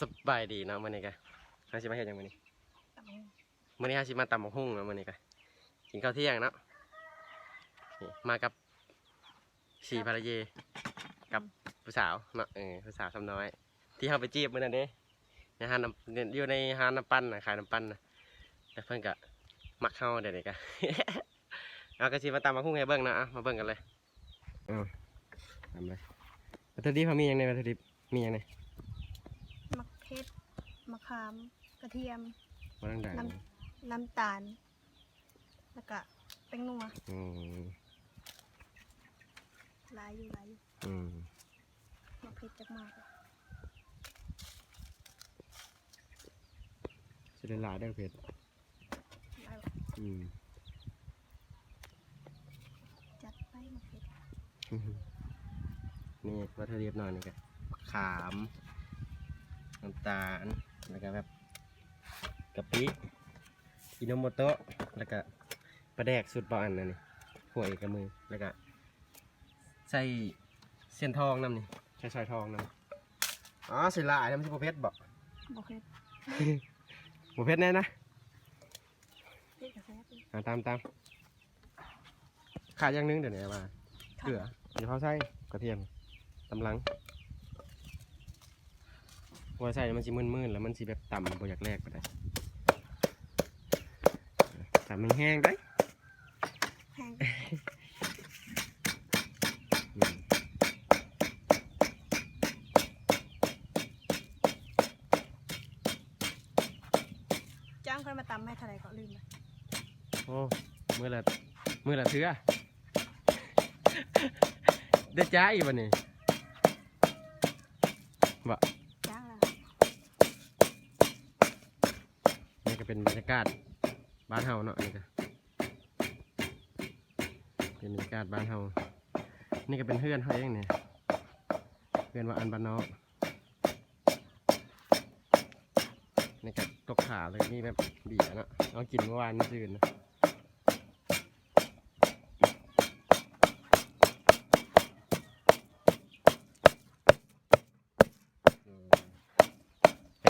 สบายดีเนาะมื้อนี้กะเฮาสิมาเฮ็ดหยังมื้อนี้ตำบักหุ่งมื้อนี้เฮาสิมาตำบักหุ่งเนาะมื้อนี้กะกินข้าวเที่ยงเนาะนี่มากับสี่ภรรยากับผู้สาวเนาะเออผู้สาวสำน้อย ที่เฮาไปจีบมื้อนั้นเด้ในห้างน้ำอยู่ในห้างน้ำปั้นน่ะขายน้ำปั้นน่ะแต่เพิ่นก็มักเฮาเดี๋ยวนี้กะ เอาก็สิมาตำบักหุ่งให้เบิ่งเนาะอะมาเบิ่งกันเลยเอ้าทำเลยวัตถุดิบเขามีหยังในวัตถุดิบมีหยังในมะเขือมะ ขาม กระเทียมบ่ดังๆน้ำน้ำตาล แล้วก็แป้งนัวอืมหลายอยู่หลายอยู่อืมมะเขือจักมากเลยจะได้หลายได้อเผ็ดหลายอืม จัดไปมะเขือนี่วัตถุดิบหน่อยนี่ก็ขาม น้ำตาล แล้วก็แบบกะปิอิโนโมโตะแล้วก็ปลาแดกสุดเบาอันนั่นนี่หัวเอกบมือแล้วก็ใส่เส้นทองน้ำนี่ใส่ซอยทองน้ำอ๋อใส่หลายน้ำที่ประเภทบอกมะเขือประเภทแน่นะเด็กกระแซบเลยอ่าตามตามขาดอย่างหนึงเดี๋ยวนี้ว่าเกลือเดี๋ยวเขาใส่กระเทียมตำลัง ว่าใส่มันสิมึนๆแล้วมันสิแบบต่ำบอยากแรกไปได้แต่มันแห้งได้แห้งอืมจ้างคนมาตำให้เท่าไหร่ก็ลืมไปโอ้มือละมือละเถื่อได้จ้าอีกวันนี้บ่ จ้างแล้ว นี่ก็ เป็นบรรยากาศบ้านเฮาเนาะนี่ก็เป็นบรรยากาศบ้านเฮานี่ก็เป็นเฮือนเฮาเองเนี่ยเฮือนว่าอันบ้านนอกนี่ก็ตกขาเลยนี่แบบเบียเนาะเอากินเมื่อวานนี่ยืนนะ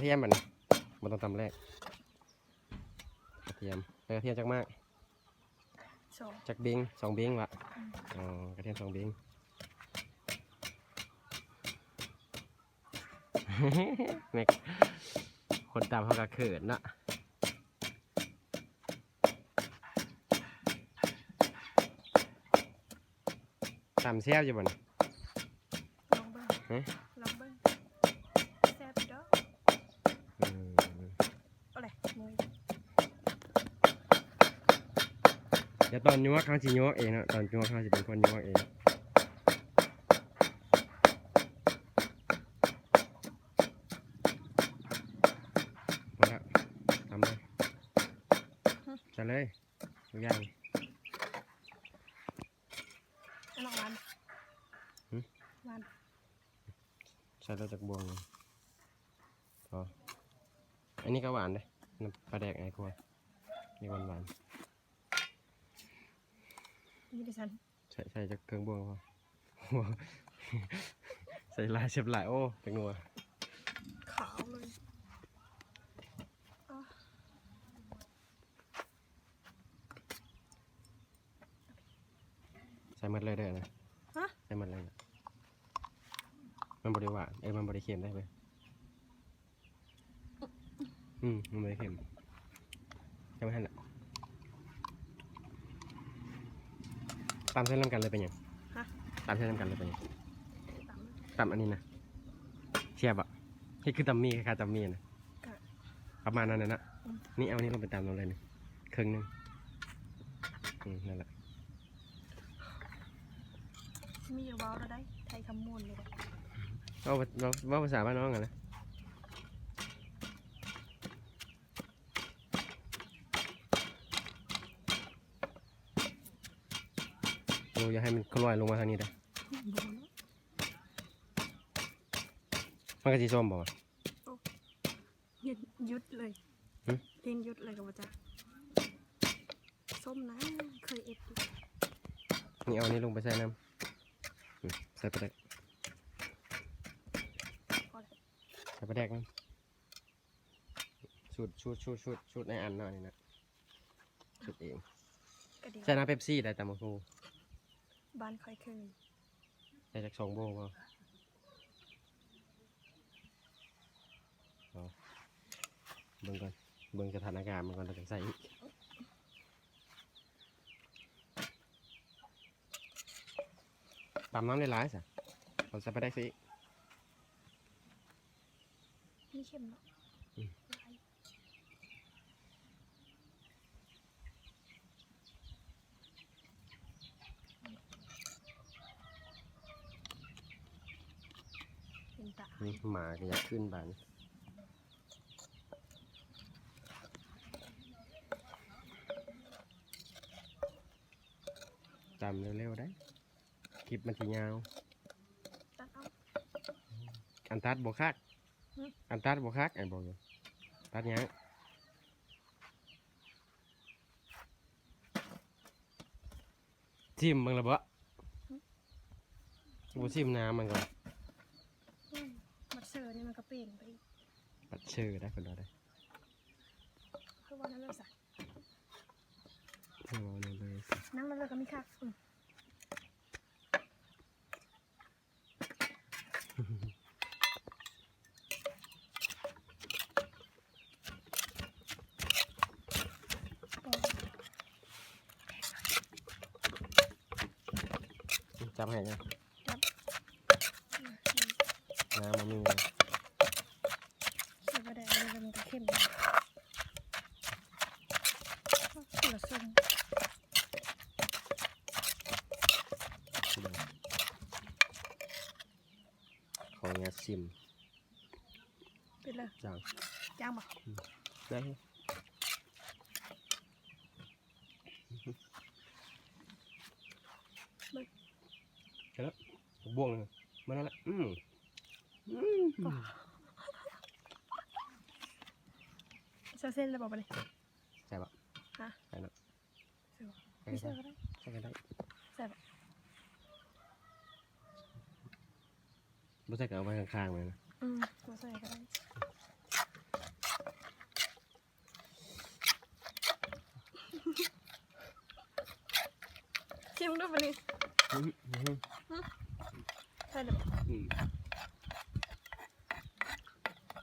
เทียมมันมันต้องตำแรก ทียมใส่กระเทียมจักมากสองจักเบงสองเบงวะอ๋อกระเทียมสองเบงแม็กคนตามเขาก็เขินเนาะตามเสียบอยู่บ่นลองเบิ้งเฮ้ยลองเบิ้ง เดี๋ยวตอนยวกเขาสิยวกเองเนาะตอนยวกเขาสิเป็นคนยวกเองพอแล้วทำเลยจะเลยทุกอย่างอันนั้นหวานหืมหวานใส่แล้วจากบวงเลยพออันนี้ก็หวานเลยน้ำปลาแดกไอ้กลัวนี่หวานหวาน นี่ดิฉันๆใส่ใส่จากเครื่องบวงพอใส่หลายเสียบหลายโอ้แตงนัวขาวเลยอะใส่หมดเลยเด้อนะฮะใส่หมดเลยนะมันบริหวานเอ้ยมันบริเค็มได้ไหมอืมมันบริเค็มใช่ไหมฮะน่ะ ตามเส้นลำกันเลยเป็นยังฮะ ตามเส้นลำกันเลยเป็นยังตำตำอันนี้นะเชียบอะนี่คือตำมี่คล้ายๆตำมี่นะก็ ประมาณนั้นนะนะอืม นี่เอาอันนี้ลงไปตามลงเลยนะครึ่งหนึงอืมนั่นแหละมีอยู่เบาเราได้ไทยคำมูลเลยได้เอาเราว่าภาษาบ้านน้องกันนะ โอ้อย่าให้มันคลอยลงมาทางนี้ได้อมันก็สีส้มบอกว่ายุดยุดเลยหึเล่นยุดเลยกับว่าจ้ะส้มนะเคยเอ็ดอยู่นี่เอาอันนี้ลงไปใส่น้ำอืมใส่ไปได้พอแล้วใส่ไปแดกน้ำสูตรชุดชุดชุดชุดในอันเนาะนี่นะชุดเองก็ดีใส่น้ำเป๊ปซี่ได้ตามมาคู บ้านคอยเคยได้จากสองโบงก็เอาเบิ่งก่อนเบิ่งสถานการณ์มันก่อนเราจะใส่อีกตามน้ำได้หลายสิเราใส่ไปได้สินี่เข้มเนาะอืม หลายเป็นตา นี่หมาก็อยากขึ้นบานจำเร็วๆได้คลิปมันทียาวตัดเอาอันตัดบวคักอืมอันตัดบวคักไอ้บอกอยู่ตัดหยังชิมมึงละบ่กูชิมน้ำมันก่อน อืมมัดเซอร์นี่มันก็เปลี่ยนไปอีก ปัดชื่อได้คนเราได้เพราะว่านั่นเลยสักเอาเลยเลยนั่งแล้วเราก็มีคักอืมโอ้จำให้ยังอืมน้ำมันมีเลย เชื่อว่าได้ อันนี้มันก็เข้มนะคนละส้มของยา ซิมเป็นเลยจังย่างบอกได้เห็นแล้วบ่วงเลยมันนั่นแหละอืมอืมเซอร์เส้นเลยบอกไปเลยใช่ปะฮะใช่เนาะเสื้อบอกใช่ไม่ใช่เสื้อก็ได้ใช่กันได้ใส่บอกไม่ใช่ก็เอาไว้ข้างๆเลยนะอืมตัวใส่ก็ได้ชิมดูไปเลยอืมอืมใส่เลยบอกอืม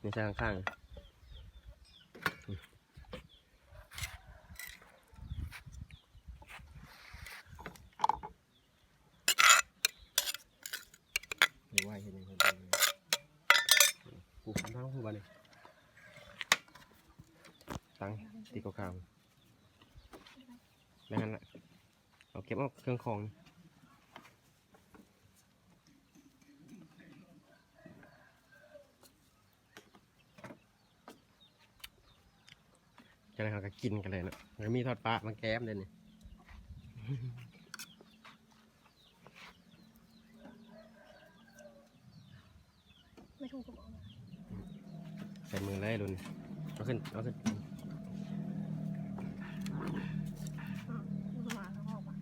ไม่ใช่ข้างๆอืมไม่ไหวเห็นยังไงบ้างเนี่ยกูทำทั้งหัวเลยตังตีก ขาวๆแล้วนั่นแหละเอาเก็บเอาเครื่องของจากนั้นเขาก็กินกันเลยเนาะแล้วมีทอดปลามาแก้มเลยนี่ไม่ถูกกับบอกนะใส่มือเลยรุ่นเอาขึ้น เอาขึ้น อืมมาแล้วออกมา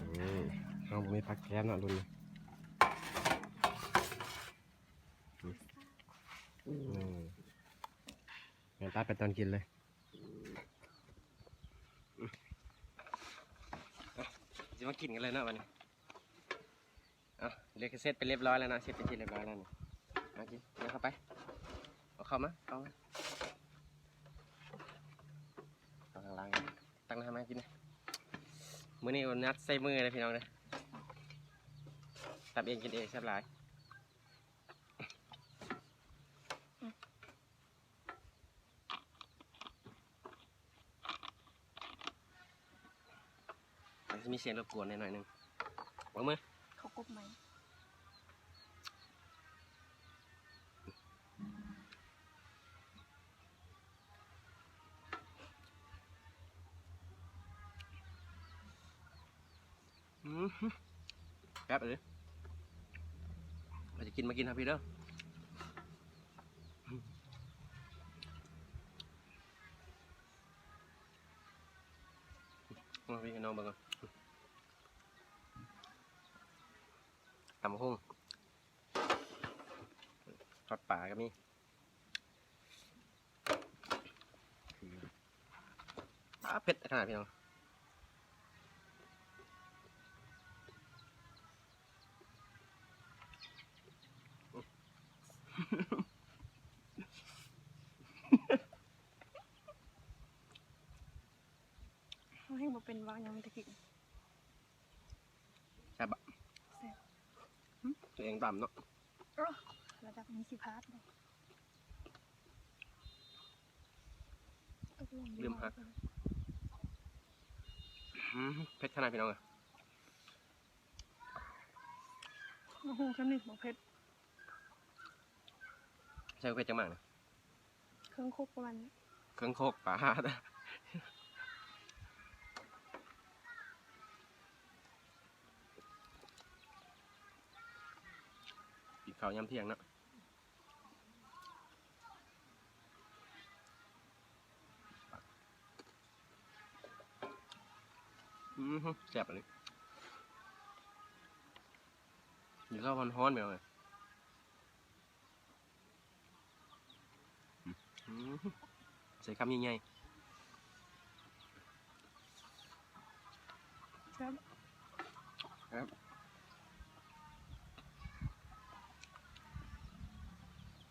อืม เอาผมมีผักแก้มเนะรุ่นนี้อืมงั้นตัดไปตอนกินเลยจะมากินกันเลยเนาะวันนี้เอาเรียกเสร็จไปเรียบร้อยแล้วนะเสร็จเป็นที่เรียบร้อยแล้วนี่มากินเดี๋ยวเข้าไปเอาเข้ามาเอามาเอาข้างล่างตั้งหน้ามากินนะมื้อนี้วันนัดใส่มือเลยพี่น้องเลย ตับเองกินเองแซ่บหลายมันจะมีเสียงรบกวนหน่อยๆหนึงวางมือเขากบไหมอืมแป๊บเลยเราจะินมากินครับพี่เด้อมาพี่น้องบังกันตำหุ้งทอดป่ากันมีเผ็ดขนาดพี่น้อง ให้บอกเป็นว่ายังไม่ตะกินแซ่บอะแซ่บตัวเองต่ำเนาะระดับนี้สิพาร์ทเลยตกลงดีากอืมเผ็ดขนาดพี่น้องอะโอ้โหแค่นี้บอกเพชรใช่เผ็ดจังมากนะเครื่องคุกประมาณนี้เครื่องโคกปลากิ นข้าวยำเที่ยงนะอืมแซ่บอันนี้อยู่ข้าวฮ้อนๆไปเลยใส่คำใหญ่แซ่บ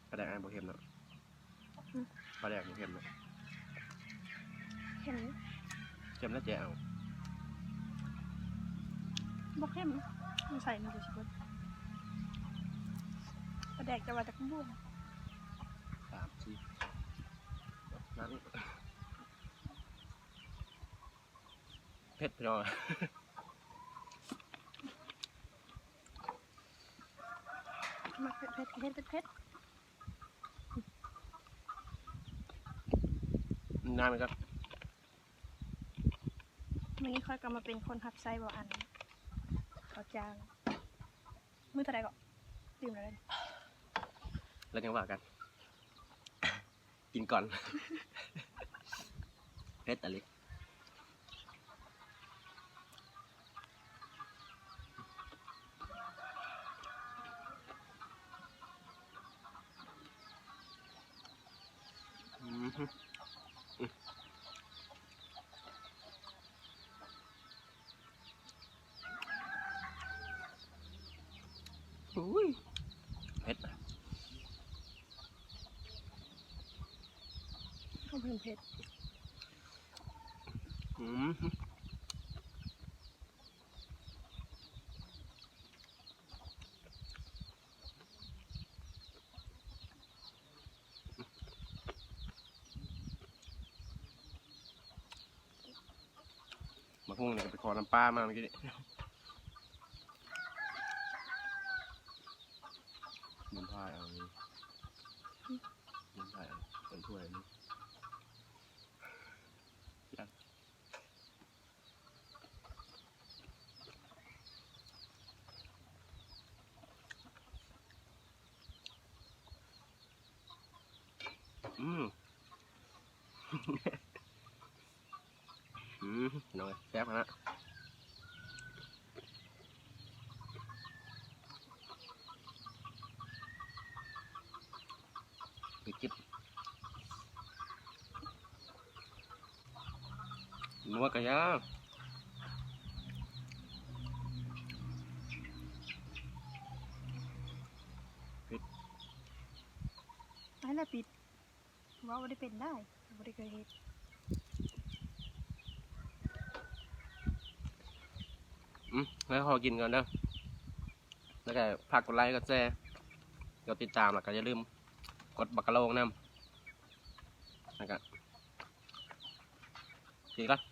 ปลาแดกอันโบเค็มเนาะปลาแดกโบเค็มเนาะเห็นเค็มแล้วแจ๋วบอกเข้มมันใส่มันจะชิบะประแดกจะมาจากบ้วงสามสี่นั่นเผ็ดพี่น้องมักเผ็ดเผ็ดเผ็ดเผ็ด เผ็ดน้ำมันก็วันนี้ค่อยกลับมาเป็นคนหับไส้บ่อันเขาจางมือเท่าไหรก็ดื่มแล้วเลยแล้วยังว่ากัน กินก่อนเผ็ดอะไรอืมฮึอืมอุ้ยเผ็ด เขาเผ็ดเผ็ดอืมฮึมาพุ่งเนี่ยก็ไปขอน้ำปลามาเมื่อกี้นี่ยืนพายเอานี่ยืนพายเอาเป็นถ้วยนี่ อืมอืมน้อยแซ่บฮะปิดจิบนัวกะยาไม่ละปิด ว่าไม่ได้เป็นได้ไม่ได้เคยเห็นอืมแล้วขอกินก่อนเด้อแล้วก็พักกดไลค์กดแชร์กดติดตามแล้วก็อย่าลืมกดบักกะโลงนำแล้วก็กินก่อน